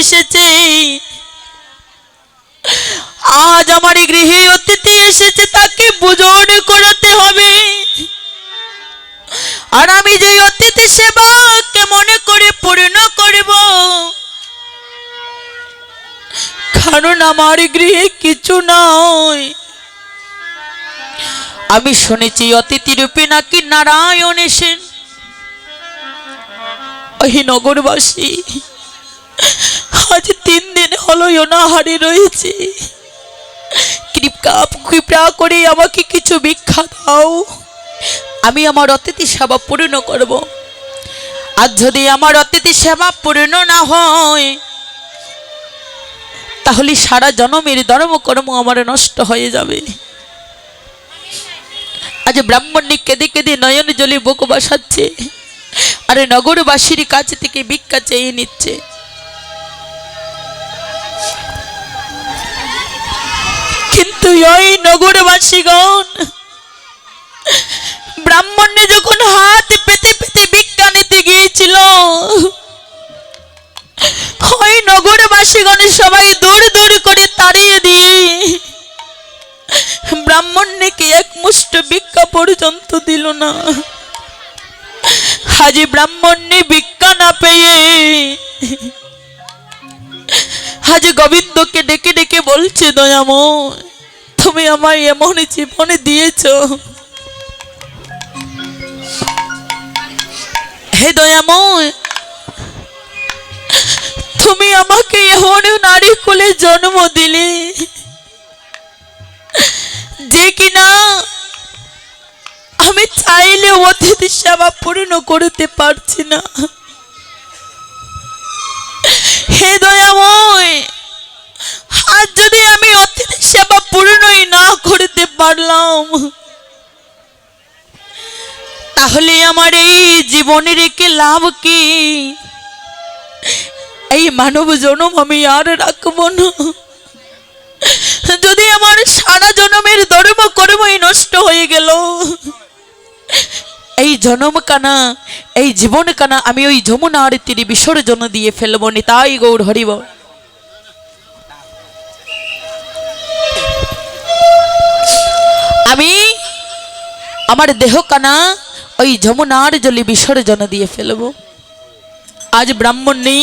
এসেছে। আজ আমার গৃহে অতিথি এসেছে, তাকে বুঝন করতে হবে। আর আমি যে অতিথি সেবাকে মনে করে পূর্ণ করব? কারণ আমার গৃহে কিছু নয়। আমি শুনেছি অতিথি রূপে নাকি নারায়ণ এসেন ওই নগরবাসী আজ তিন দিন হলো অনাহারে রয়েছে। কৃপা কৃপা করে আমাকে কিছু ভিক্ষা দাও। আমি আমার অতিথি সেবা পূর্ণ করব। আর যদি আমার অতিথি সেবা পূর্ণ না হয়, তাহলে সারা জনমের ধর্মকর্ম আমার নষ্ট হয়ে যাবে। আজ ব্রাহ্মণী কেঁদে কেঁদে নয়ন জলে বুক বসাচ্ছে, আর নগরবাসীর কাছ থেকে ভিক্ষা চেয়ে নিচ্ছে। কিন্তু ওই নগরবাসীগণ, ব্রাহ্মণে যখন হাত পেতে পেতে ভিক্ষা নিতে গিয়েছিল, ওই নগরবাসীগণ সবাই দূর দূর করে তাড়িয়ে দিয়ে ব্রাহ্মণকে এক মুষ্ট ভিক্ষা পর্যন্ত দিল না। হাজি ব্রাহ্মণে ভিক্ষা না পেয়ে হাজি গোবিন্দকে ডেকে ডেকে বলছে, দয়াময় তুমি আমার এমন জীবনে দিয়েছ। হে দয়াময়, তুমি আমাকে এমন নারী কুলে জন্ম দিলে, যে কিনা আমি চাইলে অতিথি সেবা পূর্ণ করতে পারছি না। হে দয়াময় আজ যদি আমি অতিথি সেবা পূর্ণই না করতে পারলাম, তাহলে আমার এই জীবনে রেখে লাভ কি? এই মানব জনম আমি আর রাখব না। যদি আমার সারা জনমের ধর্ম কর্মই নষ্ট হয়ে গেল, এই জনম কানা, এই জীবন কানা আমি ওই যমুনার তীরে বিসর্জন দিয়ে ফেলব নি, তাই গৌর হরিব আমার দেহ কানা ওই যমুনার জলে বিসর্জন দিয়ে ফেলব। আজ ব্রাহ্মণ নেই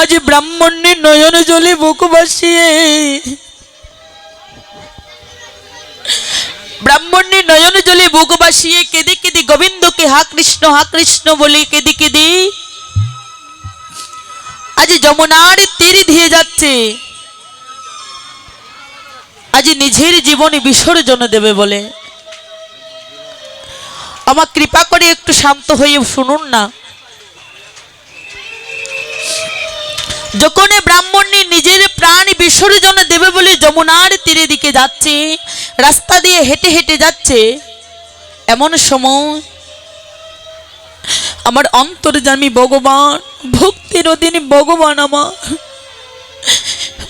আজ ব্রাহ্মণে নয়ন জলে বুক বাসিয়ে ব্রাহ্মণে নয়ন জলে বুক বাসিয়ে কেঁদে কেঁদে গোবিন্দকে হা কৃষ্ণ হা কৃষ্ণ বলে কেঁদে কেঁদে। আজ যমুনার তীরে ধেয়ে যাচ্ছে। আজ নিজের জীবনে বিসর্জন দেবে বলে। আমার কৃপা করে একটু শান্ত হয়ে শুনুন না। যখন ব্রাহ্মণী নিজের প্রাণ বিসর্জন দেবে বলে যমুনার তীরে দিকে যাচ্ছে, রাস্তা দিয়ে হেঁটে হেঁটে যাচ্ছে, এমন সময় আমার অন্তর্জামী ভগবান, ভক্তির অধীন ভগবান আমার,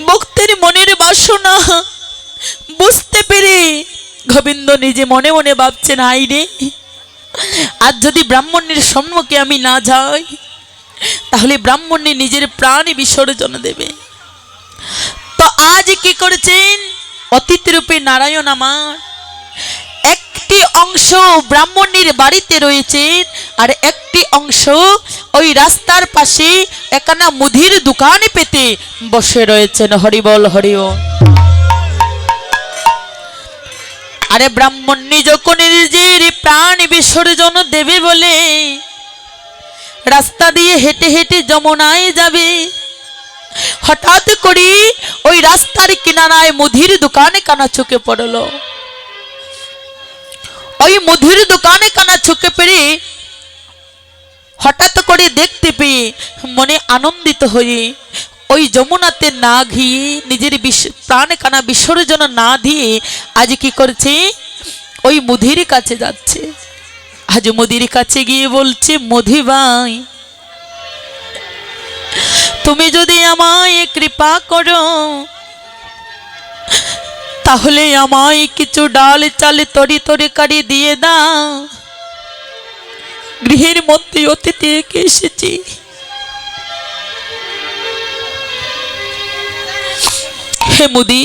ভক্তের মনের গোবিন্দ নিজে মনে মনে ভাবছেন হাই রে, আজ যদি ব্রাহ্মণের সম্মুখে আমি না যাই, তাহলে ব্রাহ্মণে নিজের প্রাণ বিসর্জন দেবে। তো আজ কি করেছেন? অতীত রূপে নারায়ণ আমার, একটি অংশ ব্রাহ্মণীর বাড়িতে রয়েছে আর একটি অংশ ওই রাস্তার পাশে একানা মুদির দোকানে পেতে বসে রয়েছেন। হরিবল হরিও আরে ব্রাহ্মণী যখন নিজের প্রাণ বিসর্জন দেবে বলে। রাস্তা দিয়ে হেঁটে হেঁটে যমুনায় যাবে। হঠাৎ করে ওই রাস্তার কিনারায় মুদির দোকানে কানা চোখে পড়ল। ওই মুদির দোকানে কানা চোখে পেরে হঠাৎ করে দেখতে পেয়ে মনে আনন্দিত হয়ে ওই যমুনাতে না ঘিয়ে নিজের প্রাণ কানা বিসর্জন না দিয়ে আজ কি করছে? ওই মুদির কাছে যাচ্ছে। আজ মুদির কাছে গিয়ে বলছে, মধি ভাই, তুমি যদি আমায় কৃপা করো, তাহলে আমায় কিছু ডাল চালে তরি তরকারি দিয়ে দাও। গৃহের মধ্যে অতিথি এসেছি। হে মুদি,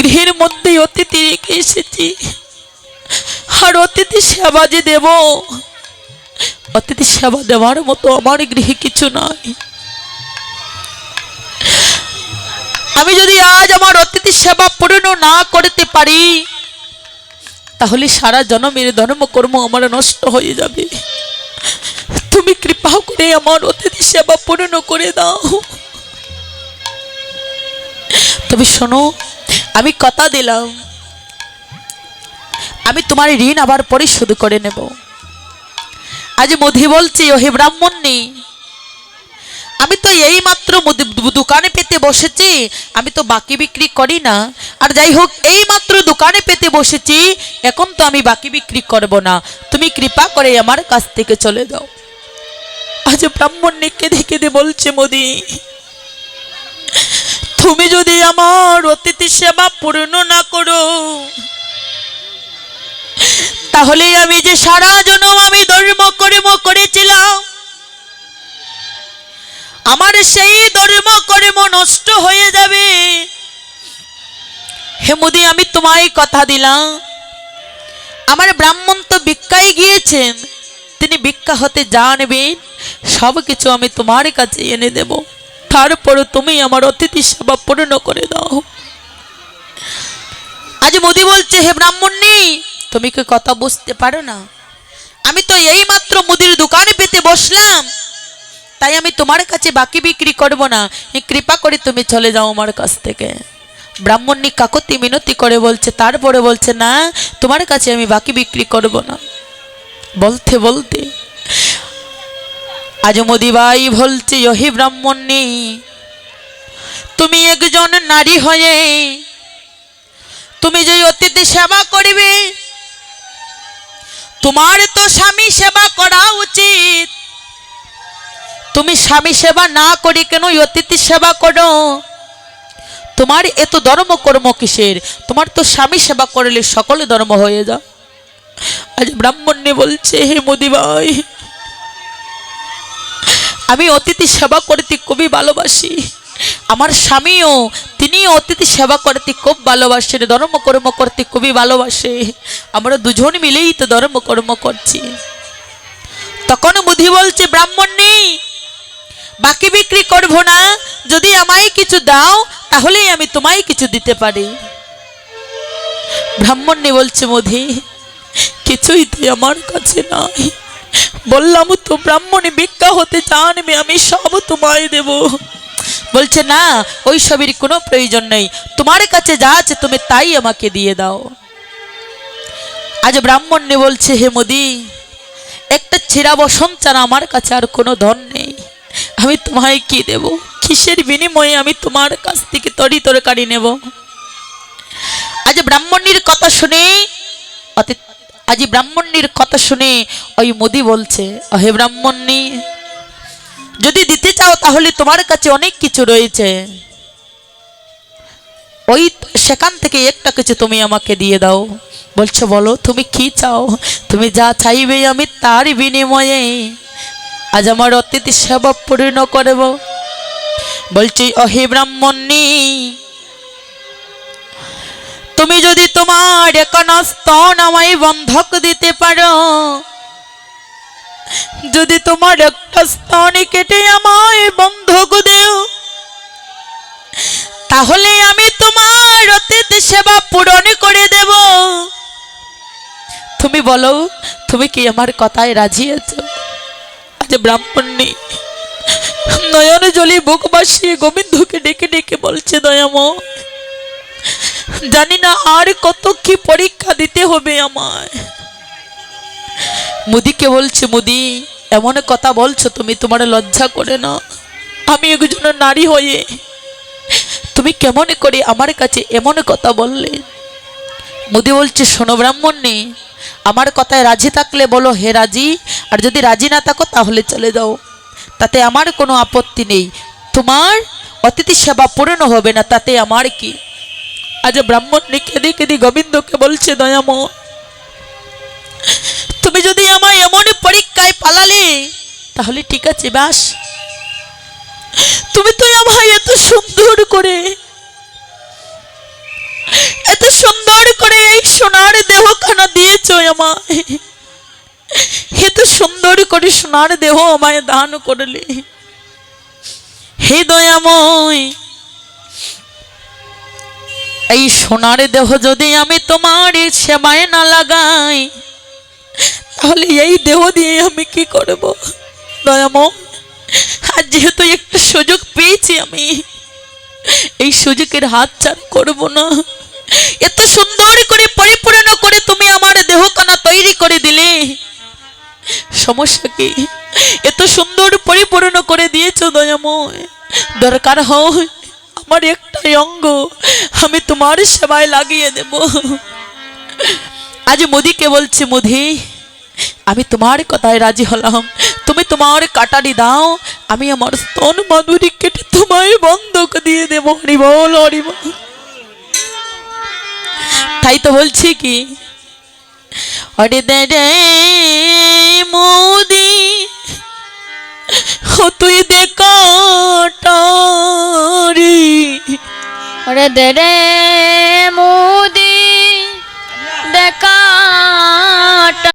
গৃহের মধ্যে অতিথি রেখে এসেছি। আর অতিথি সেবা যে দেব, অতিথি সেবা দেওয়ার মতো আমার গৃহে কিছু নয় আমি যদি আজ আমার অতিথি সেবা পূর্ণ না করতে পারি, তাহলে সারা জনমের ধর্মকর্ম আমার নষ্ট হয়ে যাবে। তুমি কৃপা করে আমার অতিথি সেবা পূর্ণ করে দাও। তবে শোনো, আমি কথা দিলাম। আমি তোমার ঋণ আবার পরে পরিশোধ করে নেব। আজ মধি বলছি ও হে ব্রাহ্মণী, আমি তো এই মাত্র দোকানে পেতে বসেছি, আমি তো বাকি বিক্রি করি না। আর যাই হোক এই মাত্র দোকানে পেতে বসেছি, এখন তো আমি বাকি বিক্রি করব না। তুমি কৃপা করে আমার কাছ থেকে চলে যাও আজ ব্রাহ্মণ ব্রাহ্মণী কেঁদে কেঁদে বলছে মোদি তুমি যদি আমার অতিথি সেবা পূর্ণ না করো। তাহলে আমি যে সারা জনম আমি ধর্ম, কর্ম করেছিলাম, আমার সেই ধর্ম, কর্ম নষ্ট হয়ে যাবে। হে মুদি, আমি তোমায় কথা দিলাম। আমার ব্রাহ্মণ তো ভিক্ষায় গিয়েছেন, তিনি ভিক্ষা হতে জানবেন সব কিছু আমি তোমার কাছে এনে দেব। তারপরে তুমি আমার অতিথি সেবা পূর্ণ করে দাও। আজ মোদি বলছে, হে ব্রাহ্মণী, তুমি কি কথা বুঝতে পারো না? আমি তো এই মাত্র মুদির দোকানে পেতে বসলাম। তাই আমি তোমার কাছে বাকি বিক্রি করব না। কৃপা করে তুমি চলে যাও আমার কাছ থেকে। ব্রাহ্মণী কাকতি মিনতি করে বলছে, তারপরে বলছে, না, তোমার কাছে আমি বাকি বিক্রি করব না। বলতে বলতে আজ মোদিবাই বলছে ওহে ব্রাহ্মণী। তুমি একজন নারী হয়ে তুমি যে অতিথি সেবা করিবে, তোমার তো স্বামী সেবা করা উচিত। তুমি স্বামী সেবা না করি কেন অতিথি সেবা করো। তোমার এত ধর্ম কর্ম কিসের? তোমার তো স্বামী সেবা করলে সকলে ধর্ম হয়ে যা আজ ব্রাহ্মণ্যে বলছে, হে মোদি ভাই আমি অতিথি সেবা করতে খুবই ভালোবাসি। আমার স্বামীও তিনি অতিথি সেবা করতে খুব ভালোবাসেন ধর্ম কর্ম করতে খুবই ভালোবাসে। আমরা দুজন মিলেই তো ধর্ম কর্ম করছি। তখন বুদ্ধি বলছে, ব্রাহ্মণ নেই, বাকি বিক্রি করব না। যদি আমায় কিছু দাও, তাহলেই আমি তোমায় কিছু দিতে পারি। ব্রাহ্মণ ব্রাহ্মণী বলছে, মধি, কিছুই তো আমার কাছে নাই। বললাম, তো ব্রাহ্মণী ভিক্ষা হতে জানবে আমি সব তোমায় দেব। বলছে, না, ওই সবের কোনো প্রয়োজন নেই। তোমার কাছে যা আছে তুমি তাই আমাকে দিয়ে দাও। আজ ব্রাহ্মণী বলছে, হে মোদি একটা ছেঁড়া বসন ছাড়া আমার কাছে আর কোনো ধন নেই। আমি তোমায় কি দেব? কিসের বিনিময়ে আমি তোমার কাছ থেকে তরি তরকারি নেব? আজ ব্রাহ্মণীর কথা শুনে অতি- আজ ব্রাহ্মণীর কথা শুনে ওই মোদি বলছে অহে ব্রাহ্মণী, যদি দিতে চাও তাহলে তোমার কাছে অনেক কিছু রয়েছে। ওই সেখান থেকে একটা কিছু তুমি আমাকে দিয়ে দাও। বলছো, বলো, তুমি কি চাও? তুমি যা চাইবে আমি তার বিনিময়ে আজ আমার অতিথি সেবা পূর্ণ করব। বলছি অহে ব্রাহ্মণী তুমি যদি তোমার একানা স্তন আমায় বন্ধক দিতে পারো, যদি তোমার একটা স্তনে কেটে আমায় বন্ধক দেও, তাহলে আমি তোমার অতিথি সেবা পূরণ করে দেব। তুমি বলো, তুমি কি আমার কথায় রাজি আছো? আজ ব্রাহ্মণী নয়ন জলি বুক বাসিয়ে গোবিন্দকে ডেকে ডেকে বলছে দয়াম জানি না আর কত কি পরীক্ষা দিতে হবে আমায়। মুদিকে বলছে, মুদি, এমন কথা বলছো তুমি, তোমার লজ্জা করে না। আমি একজন নারী হয়ে তুমি কেমন করে আমার কাছে এমন কথা বললে? মুদি বলছে, শোনো ব্রাহ্মণী, আমার কথায় রাজি থাকলে বলো, হে রাজি, আর যদি রাজি না থাকো তাহলে চলে যাও। তাতে আমার কোনো আপত্তি নেই। তোমার অতিথি সেবা পূরণ হবে না, তাতে আমার কি? আজ ব্রাহ্মণী কেঁদি কেঁদি গোবিন্দকে বলছে দয়াম তুমি যদি আমায় এমন পরীক্ষায় পালালে, তাহলে ঠিক আছে, বাস। তুমি তো আমায় এত সুন্দর করে, এত সুন্দর করে এই সোনার দেহখানা দিয়েছ আমায়। এত সুন্দর করে সোনার দেহ আমায় দান করলে। হে দয়াময় এই সোনার দেহ যদি আমি তোমার সেবায় না লাগাই, তাহলে এই দেহ দিয়ে আমি কি করব? দয়াময় আর যেহেতু একটা সুযোগ পেয়েছি আমি, এই সুযোগের হাত ছাড় করব না। এত সুন্দর করে পরিপূর্ণ করে তুমি আমার দেহখানা তৈরি করে দিলে, সমস্যা কি? এত সুন্দর পরিপূর্ণ করে দিয়েছ দয়াময় দরকার হয় আমার একটাই অঙ্গ, আমি তোমার সেবায় লাগিয়ে দেব। আজ মোদিকে বলছি, মোদি, আমি তোমার কথায় রাজি হলাম। তুমি তোমার কাটারি দাও, আমি আমার স্তন মাধুরী কেটে তোমায় বন্ধক দিয়ে দেব। হরিবল হরিবল তাই তো বলছি কি? অরে দে মোদি তুই দেখো ওরে দে রে মোদি দেখা